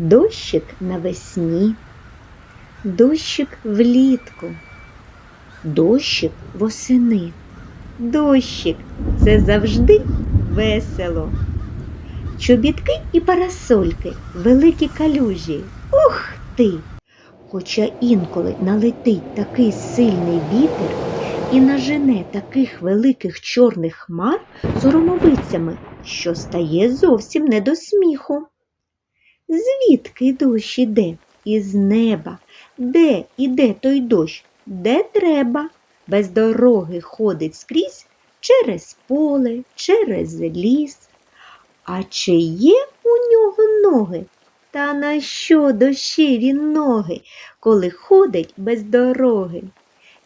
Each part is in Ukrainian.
Дощик навесні, дощик влітку, дощик восени. Дощик це завжди весело. Чобітки і парасольки, великі калюжі. Ух ти! Хоча інколи налетить такий сильний вітер і нажене таких великих чорних хмар з громовицями, що стає зовсім не до сміху. Звідки дощ іде? Із неба. Де іде той дощ? Де треба? Без дороги ходить скрізь через поле, через ліс. А чи є у нього ноги? Та на що дощеві ноги, коли ходить без дороги?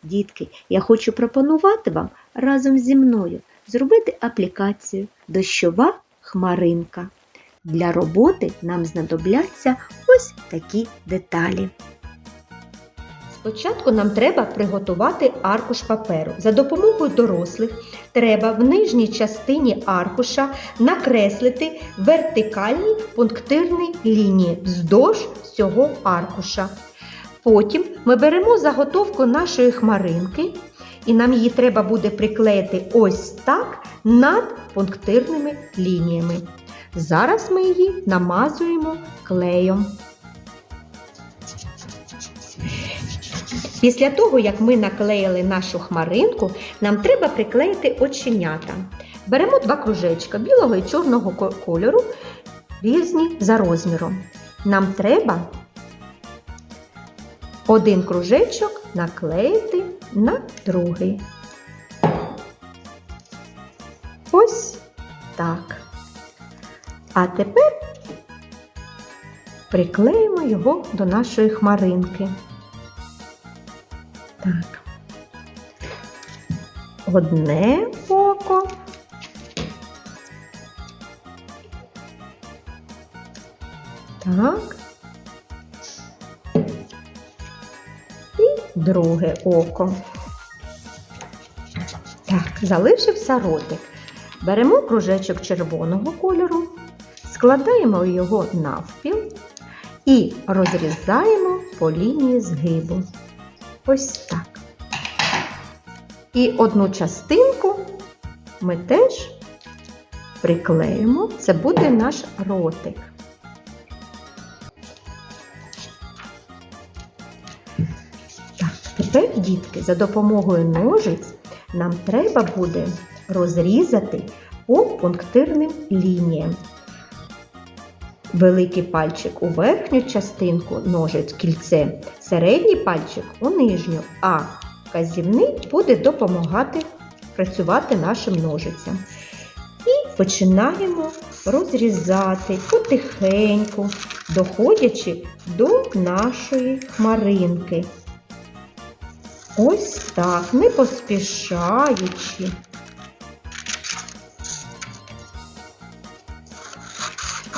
Дітки, я хочу пропонувати вам разом зі мною зробити аплікацію Дощова хмаринка. Для роботи нам знадобляться ось такі деталі. Спочатку нам треба приготувати аркуш паперу. За допомогою дорослих треба в нижній частині аркуша накреслити вертикальні пунктирні лінії вздовж всього аркуша. Потім ми беремо заготовку нашої хмаринки, і нам її треба буде приклеїти ось так над пунктирними лініями. Зараз ми її намазуємо клеєм. Після того, як ми наклеїли нашу хмаринку, нам треба приклеїти оченята. Беремо два кружечка білого і чорного кольору, різні за розміром. Нам треба один кружечок наклеїти на другий. А тепер приклеїмо його до нашої хмаринки. Так. Одне око. Так. І друге око. Так, залишився ротик. Беремо кружечок червоного кольору, складаємо його навпіл і розрізаємо по лінії згибу. Ось так. І одну частинку ми теж приклеїмо. Це буде наш ротик. Так, тепер, дітки, за допомогою ножиць нам треба буде розрізати по пунктирним лініям. Великий пальчик у верхню частинку ножиць кільце, середній пальчик у нижню, а вказівний буде допомагати працювати нашим ножицям. І починаємо розрізати потихеньку, доходячи до нашої хмаринки. Ось так, не поспішаючи.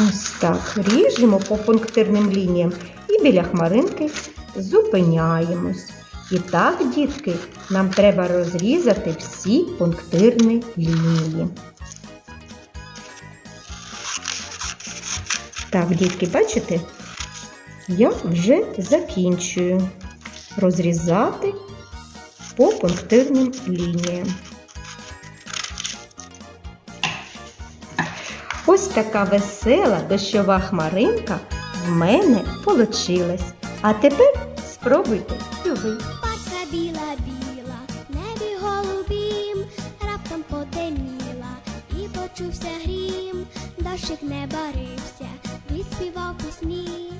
Ось так, ріжемо по пунктирним лініям і біля хмаринки зупиняємось. І так, дітки, нам треба розрізати всі пунктирні лінії. Так, дітки, бачите? Я вже закінчую розрізати по пунктирним лініям. Ось така весела дощова хмаринка в мене получилась. А тепер спробуйте і ви. Біла, біла, небі голубім, раптом потемніла, і почувся грім, дощик не барився, відспівав пісні,